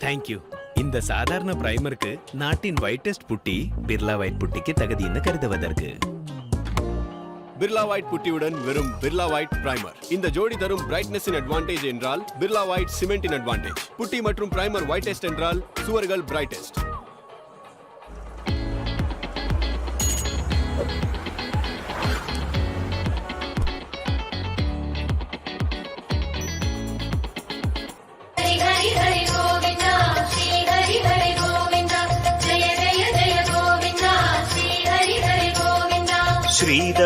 Thank you இந்த சாதாரண பிரைமருக்கு நாட்டின் ஒயிட்டஸ்ட் புட்டி பிர்லா ஒயிட் புட்டிக்கு தகுதின்னு கருதுவதற்கு. பிர்லா ஒயிட் புட்டியுடன் வெறும் பிர்லா ஒயிட் பிரைமர் இந்த ஜோடி தரும் பிரைட்னஸ் இன் அட்வான்டேஜ் என்றால் பிர்லா ஒயிட் சிமெண்ட் இன் அட்வான்டேஜ் புட்டி மற்றும் பிரைமர் ஒயிட்டஸ்ட் என்றால் சுவர்கள் பிரைட்டஸ்ட்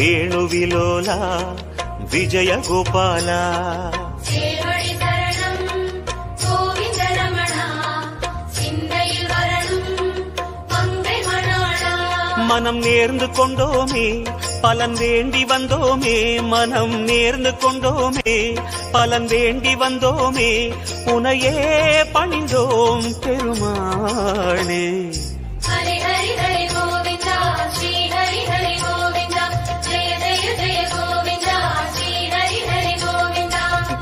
வேணுவிலோலா விஜயகோபாலா. மனம் நேர்ந்து கொண்டோமே பலன் வேண்டி வந்தோமே மனம் நேர்ந்து கொண்டோமே பலன் வேண்டி வந்தோமே உனையே பணிந்தோம் பெருமானே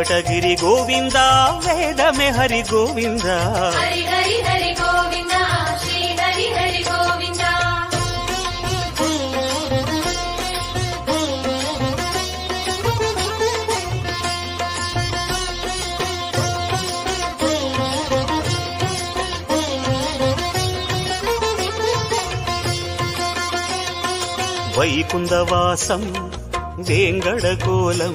వెంకటగిరి గోవింద వేదమే హరి గోవింద హరి హరి హరి వైకుందవాసం వేంగళ కోలం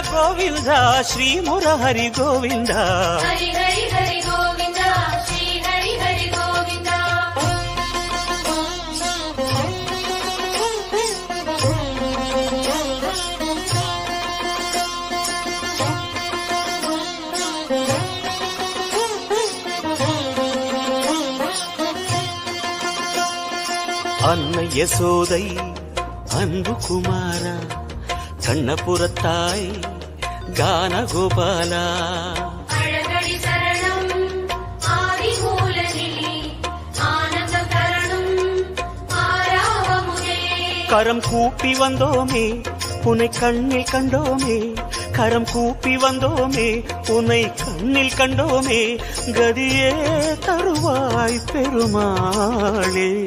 గోవింద శ్రీ మురహరి గోవింద. హరి గోవింద అన్న యశోదై అన్ను కుమారా கண்ணபுரத்தாய் கானகோபாலா. கரம் கூப்பி வந்தோமே உன்னை கண்ணில் கண்டோமே. கரம் கூப்பி வந்தோமே உன்னை கண்ணில் கண்டோமே. கதியே தருவாய் பெருமாளே.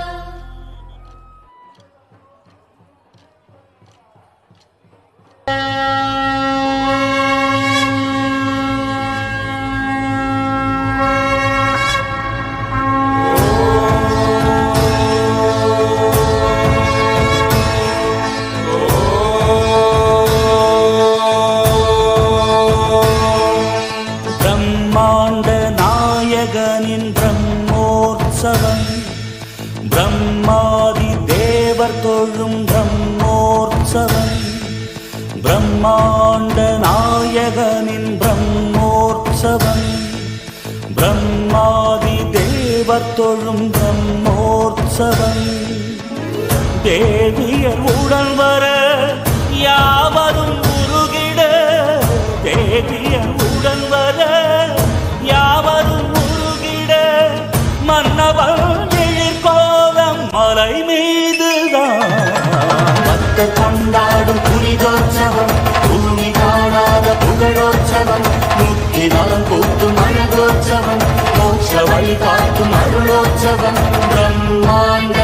பக்தர் கொண்டாடும் புனிதோற்சவம் பூமி காணாத புகழோற்சவம் முக்தி நலம் கூட்டும் அழகோற்சவம் மோட்ச வழி காட்டும் அருளோற்சவம் பிரம்மாண்ட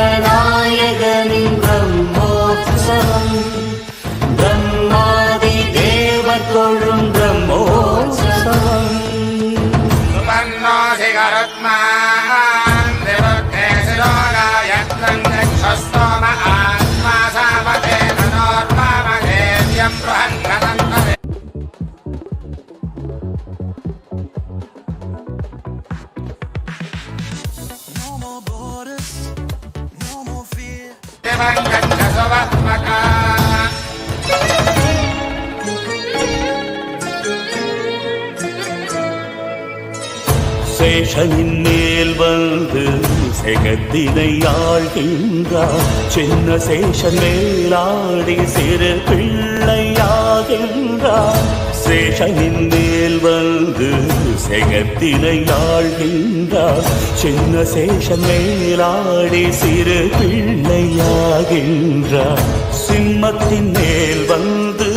சேஷனின் மேல் வந்து செகத்தினை ஆழ்கின்றார். சின்ன சேஷன் மேலாடி சிறு பிள்ளையாகின்றார். சேஷனின் மேல் வந்து செகத்தினை ஆழ்கின்றார் சின்ன சேஷம் மேலாடி சிறு பிள்ளையாகின்றார். சிம்மத்தின் மேல் வந்து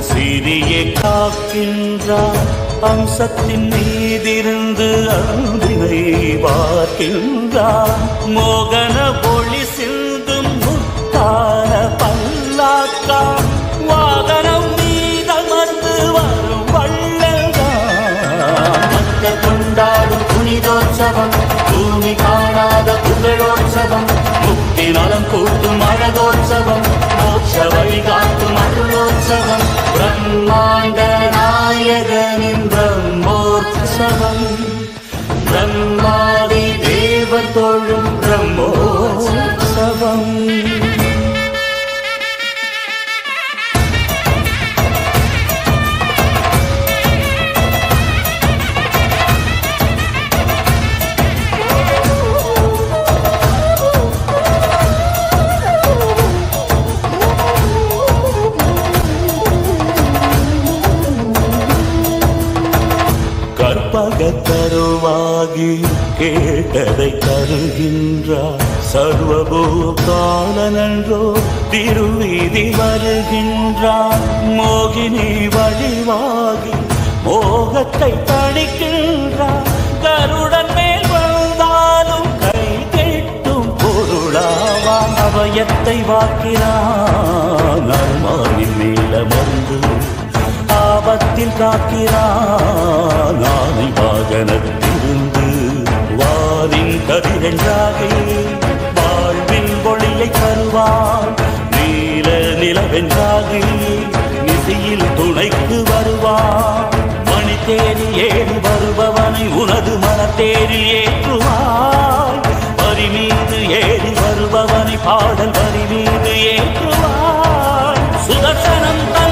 சிறிய காக்கின்றார். அம்சத்தின் மீதிருந்து அன்பினை பார்க்கின்றார். மோக அழகோற்சவம் மோட்ச வழிகாட்டும் அருளோற்சவம் பிரம்மாண்ட நாயகனின் பிரம்மோற்சவம் பிரம்மாதி தேவ தொழும் பிரம்மோற்சவம் தருவாகி கேட்டதை தருகின்றார் சர்வபூதாளனன்றோ திருவீதி வருகின்றார் மோகினி வழிவாகி மோகத்தை தணிக்கின்றார் கருடன் மேல் வந்தாலும் கை கெட்டும் பொருளாவான் அவயத்தை வாக்கிறான் அருமானின் நீல மருந்து ஆபத்தில் காக்கிறான். ஆனை வாகனத்திலிருந்து வாரின் கதிரென்றாகி. வாழ்வின் ஒளியை தருவான். நீல நிலவென்றாகி. நிசையில் துணைக்கு வருவான். மணி தேடி ஏறி வருபவனை உனது மனத்தேறி ஏற்றுவாய். வரி மீது ஏறி வருபவனை பாடல் வரி மீது ஏற்றுவாய். சுதர்சனம் தன்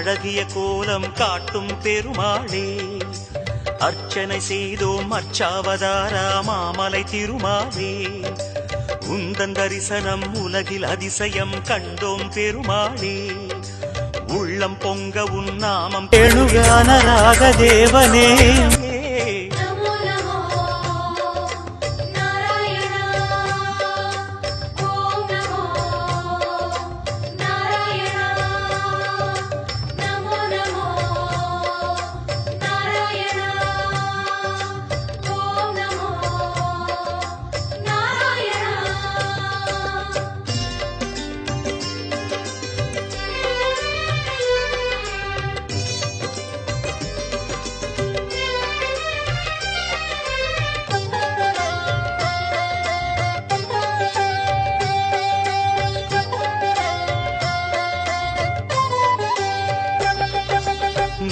அழகிய கோலம் காட்டும் பெருமாளே. அர்ச்சனை செய்தோம் அர்ச்சாவதாரா மாமலை திருமாலே. உந்தன் தரிசனம் உலகில் அதிசயம் கண்டோம் பெருமாளே. உள்ளம் பொங்க உன் நாமம். எழுகான தேவனே.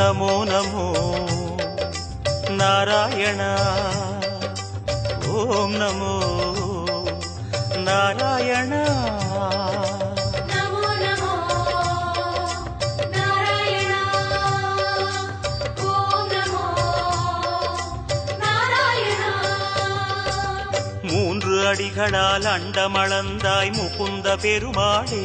நமோ நமோ நாராயண ஓம் நமோ நாராயண மூன்று அடிகளால் அண்டமளந்தாய் முகுந்த பெருமாளே।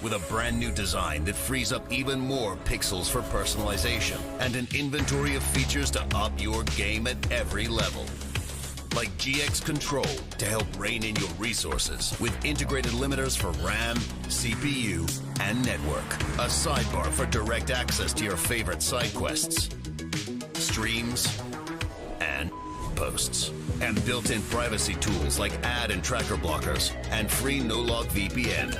With a brand new design that frees up even more pixels for personalization and an inventory of features to up your game at every level. Like GX Control to help rein in your resources with integrated limiters for RAM, CPU, and network. A sidebar for direct access to your favorite side quests, streams, posts. And built-in privacy tools like ad and tracker blockers and free no-log VPN.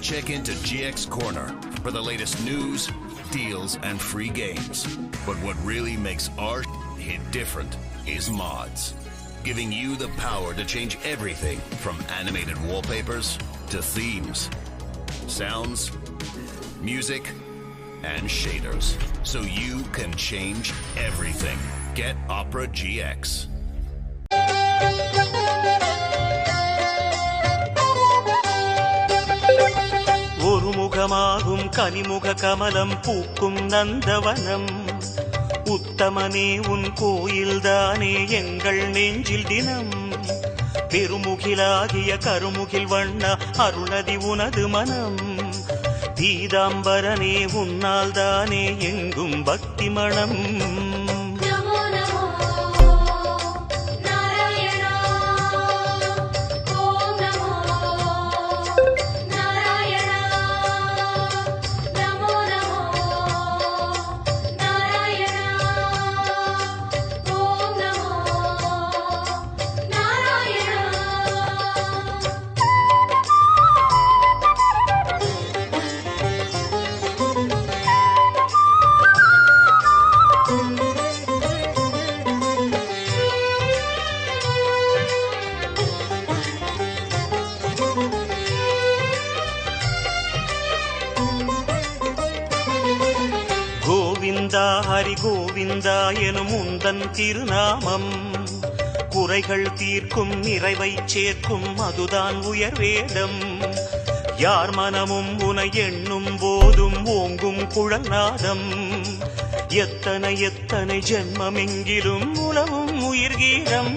Check into GX Corner for the latest news, deals, and free games. But what really makes our hit different is mods. Giving you the power to change everything from animated wallpapers to themes, sounds, music, and shaders. So you can change everything. Get Opera GX. ஒருமுகமாகும் கனிமுக கமலம் பூக்கும் நந்தவனம். உத்தமனே உன் கோயில்தானே எங்கள் நெஞ்சில் தினம். பெருமுகிலாகிய கருமுகில் வண்ண அருணதி உனது மனம். பீதாம்பரனே உன்னால் தானே எங்கும் பக்தி மணம் எனும் உந்தன் திருநாமம். குறைகள் தீர்க்கும் நிறைவை சேர்க்கும் அதுதான் உயர் வேதம் யார் மனமும் உனை எண்ணும் போதும் ஓங்கும் குழநாதம் எத்தனை எத்தனை ஜென்மமெங்கிலும் உலவும் உயிர்கீரம்